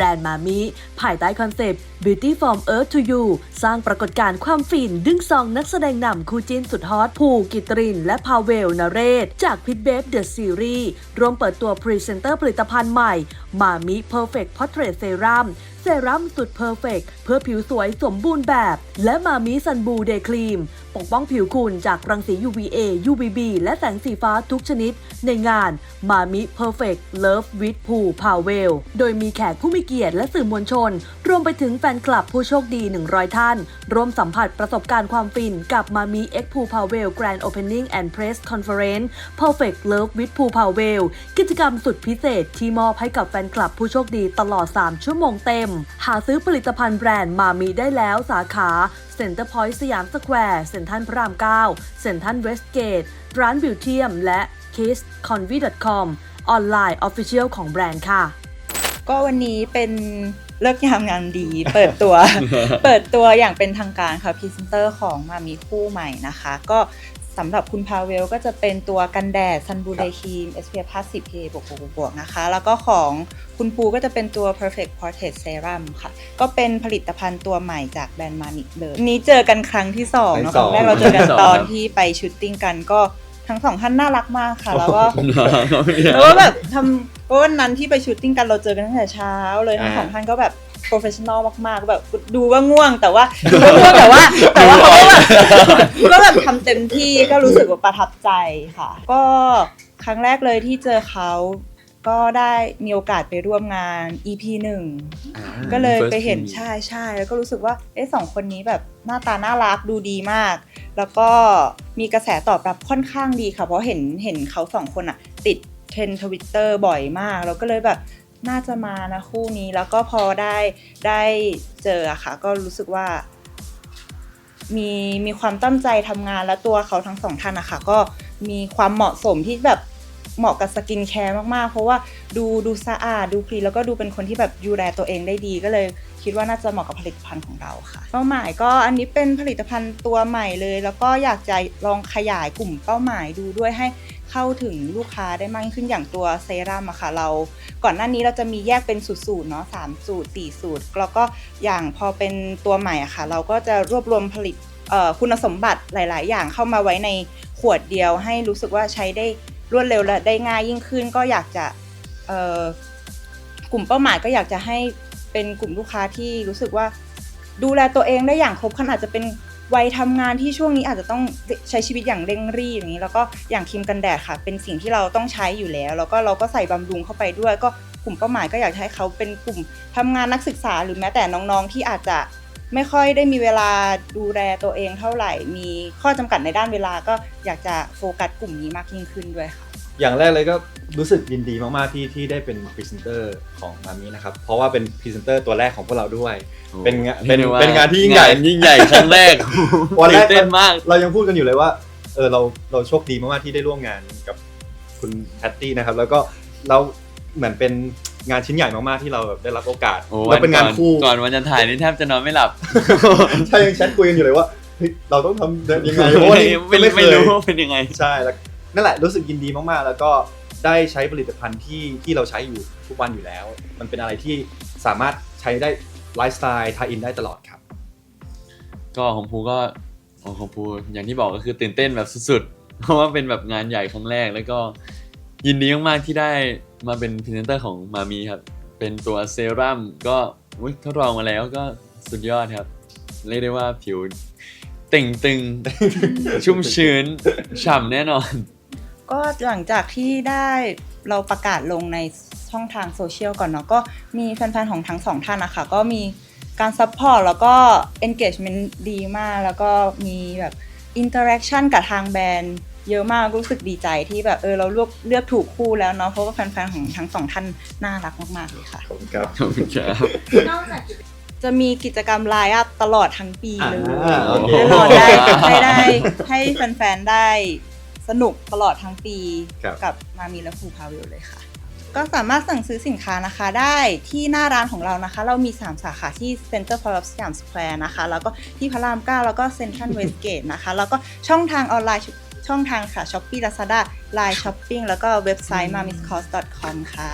รนด์มามิภายใต้คอนเซปต์ Beauty from Earth to You สร้างปรากฏการณ์ความฟิน ดึงซองนักแสดงนำคู่จิ้นสุดฮอตภูกิตริน และพาเวลนเรศ จากพิทเบฟเดอะซีรีส์รวมเปิดตัวพรีเซนเตอร์ผลิตภัณฑ์ใหม่มามิ Perfect Portrait Serum เซรั่มสุดเพอร์เฟกเพื่อผิวสวยสมบูรณ์แบบ และมามิซันบูเดย์ครีม ปกป้องผิวคุณจากรังสี UVA UVB และแสงสีฟ้าทุกชนิด ในงานมามิ Perfect Love with Poo Pavel โดยมีแขกผู้มีเกียรติและสื่อมวลชน รวมไปถึงแฟนคลับผู้โชคดี 100 ท่าน ร่วมสัมผัสประสบการณ์ความฟินกับมามิ X Poo Pavel Grand Opening and Press Conference Perfect Love with Poo Pavel กิจกรรมสุดพิเศษที่มอบให้กับแฟนคลับผู้โชคดีตลอด 3 ชั่วโมงเต็มหาซื้อผลิตภัณฑ์แบรนด์มามิได้แล้วสาขาเซ็นเตอร์พอยต์สยามสแควร์เซ็นทรัลพระราม 9 เซ็นทรัลเวสเกต ร้านบิวเทียม และ kissconvi.com ออนไลน์ออฟฟิเชียลของแบรนด์ค่ะ ก็วันนี้เป็นเลิกยามงานดี เปิดตัว เปิดตัวอย่างเป็นทางการค่ะพรีเซนเตอร์ของมามีคู่ใหม่นะคะ ก็ สำหรับคุณพาเวลก็จะเป็นตัวกันแดดซันบูเดย์ครีม SPF 50 PA บวกบวกบวกนะคะ แล้วก็ของคุณปูก็จะเป็นตัว Perfect Portrait Serum ค่ะ ก็เป็นผลิตภัณฑ์ตัวใหม่จากแบรนด์มานิเลยนี้เจอกันครั้งที่สองเนอะคครั้รั้งงที่แรกสองเราเจอกันครั้งที่สองตอนครับที่ไปชูตติ้งกันก็ทั้งสองท่านน่ารักมากค่ะ แล้วก็แล้วก็แบบทำเพราะวันนั้นที่ไปชูตติ้งกันเราเจอกันตั้งแต่เช้าเลยทั้งอ่าสองท่านก็แบบ โปรเฟชชั่นอลมากๆแบบดูว่าง่วงแต่ว่าดูว่าง่วงแต่ว่าแต่ว่าเขาก็แบบก็แบบทำเต็มที่ก็รู้สึกว่าประทับใจค่ะ ก็ครั้งแรกเลยที่เจอเขาก็ได้มีโอกาสไปร่วมงาน EP หนึ่งก็เลย First ไปเห็น TV ใช่ใช่แล้วก็รู้สึกว่าเอ๊ะสองคนนี้แบบหน้าตาน่ารักดูดีมาก แล้วก็มีกระแสตอบรับค่อนข้างดีค่ะ เพราะเห็นเห็นเขาสองคนอะติดเทรนทวิตเตอร์ Twitter บ่อยมาก แล้วก็เลยแบบ น่าจะมานะคู่นี้แล้วก็พอได้ได้เจออะค่ะ ก็รู้สึกว่า มีมีความตั้งใจทำงานและตัวเขาทั้งสองท่านนะคะก็มีความเหมาะสมที่แบบเหมาะกับสกินแคร์มากๆ เพราะว่าดูดูสะอาดดูคลีนแล้วก็ดูเป็นคนที่แบบดูแลตัวเองได้ดีก็เลย คิดว่าน่าจะเหมาะกับผลิตภัณฑ์ของเราค่ะ เป้าหมายก็อันนี้เป็นผลิตภัณฑ์ตัวใหม่เลย แล้วก็อยากจะลองขยายกลุ่มเป้าหมายดูด้วยให้เข้าถึงลูกค้าได้มากยิ่งขึ้นอย่างตัวเซรั่มอะค่ะเรา ก่อนหน้านี้เราจะมีแยกเป็นสูตรเนาะสามสูตรสี่สูตร แล้วก็อย่างพอเป็นตัวใหม่อะค่ะ เราก็จะรวบรวมผลิตคุณสมบัติหลาย ๆ อย่างเข้ามาไว้ในขวดเดียวให้รู้สึกว่าใช้ได้รวดเร็วและได้ง่ายยิ่งขึ้นก็อยากจะกลุ่มเป้าหมายก็อยากจะให้ เป็นกลุ่มลูกค้าที่รู้สึกว่า ดูแลตัวเองได้อย่างครบคันอาจจะเป็นวัยทำงานที่ช่วงนี้อาจจะต้องใช้ชีวิตอย่างเร่งรีบอย่างนี้ แล้วก็อย่างครีมกันแดดค่ะ เป็นสิ่งที่เราต้องใช้อยู่แล้ว แล้วก็เราก็ใส่บำรุงเข้าไปด้วย ก็กลุ่มเป้าหมายก็อยากให้เขาเป็นกลุ่มทำงานนักศึกษาหรือแม้แต่น้องๆที่อาจจะไม่ค่อยได้มีเวลาดูแลตัวเองเท่าไหร่ มีข้อจำกัดในด้านเวลาก็อยากจะโฟกัสกลุ่มนี้มากยิ่งขึ้นด้วยค่ะ อย่างแรกเลยก็รู้สึกยินดีมาก ๆ ที่ที่ได้เป็นพรีเซนเตอร์ของมามินะครับ เพราะว่าเป็นพรีเซนเตอร์ตัวแรกของพวกเราด้วย เป็นงานเป็นรียกได้ว่เป็นงานที่ยิ่งใหญ่งานยิ่งใหญ่ครั้งแรกวันแรตื่กนเต้นมาก เรายังพูดกันอยู่เลยว่าเออเราเราโชคดีมาก ๆ ที่ได้ร่วมงานกับคุณแพตตี้นะครับ แล้วก็เราเหมือนเป็นงานชิ้นใหญ่มาก ๆ ที่เราแบบได้รับโอกาสโอ้แล้วเป็นงานคู่ ก่อนวันจะถ่ายนี่แทบจะนอนไม่หลับใช่ยังแชทคุยกันอยู่เลยว่าเฮ้ยเราต้องทำยังไงเพราะว่านี่ไม่ไม่เคไม่ยรู้ว่าเป็นยังไง ใช่แล้ว นั่นแหละรู้สึกยินดีมากๆ แล้วก็ได้ใช้ผลิตภัณฑ์ที่ที่เราใช้อยู่ทุกวันอยู่แล้ว มันเป็นอะไรที่สามารถใช้ได้ไลฟ์สไตล์ทาอินได้ตลอดครับ ก็ของภูก็โอ้ของภูอย่างที่บอกก็คือตื่นเต้นแบบสุดๆ เพราะว่าเป็นแบบงานใหญ่ครั้งแรก แล้วก็ยินดีมากๆที่ได้มาเป็นพรีเซนเตอร์ของมามีครับ เป็นตัวเซรั่มก็ทดลองมาแล้วก็สุดยอดครับ เรียกได้ว่าผิวเต่งตึง ชุ่มชื้น ฉ่ำแน่นอน ก็หลังจากที่ได้เราประกาศลงในช่องทางโซเชียลก่อนเนาะก็มีแฟนๆของทั้งสองท่านนะคะก็มีการซัพพอร์ตแล้วก็ engagement ดีมาก แล้วก็มีแบบ interaction กับทางแบรนด์เยอะมากรู้สึกดีใจที่แบบเออเราเลือกเลือกถูกคู่แล้วเนาะเพราะว่าแฟนๆของทั้งสองท่านน่ารักมากๆเลยค่ะขอบคุณครับขอบคุณครับ นอกจากจะมีกิจกรรมไลน์อัพตลอดทั้งปีเลยอ่าโอเค แน่นอนได้ให้ได้ให้แฟนๆได้ สนุกตลอดทั้งปีครับ กับมามีและภูพาวิลเลยค่ะ ก็สามารถสั่งซื้อสินค้านะคะได้ที่หน้าร้านของเรานะคะ เรามี 3 สาขาที่ Center for Love สยามสแควร์นะคะ แล้วก็ที่พระราม 9 แล้วก็เซ็นทรัลเวสเกตนะคะ แล้วก็ช่องทางออนไลน์ช่องทางค่ะ Shopee Lazada Line Shopping แล้วก็เว็บไซต์ mamiscos.com ค่ะ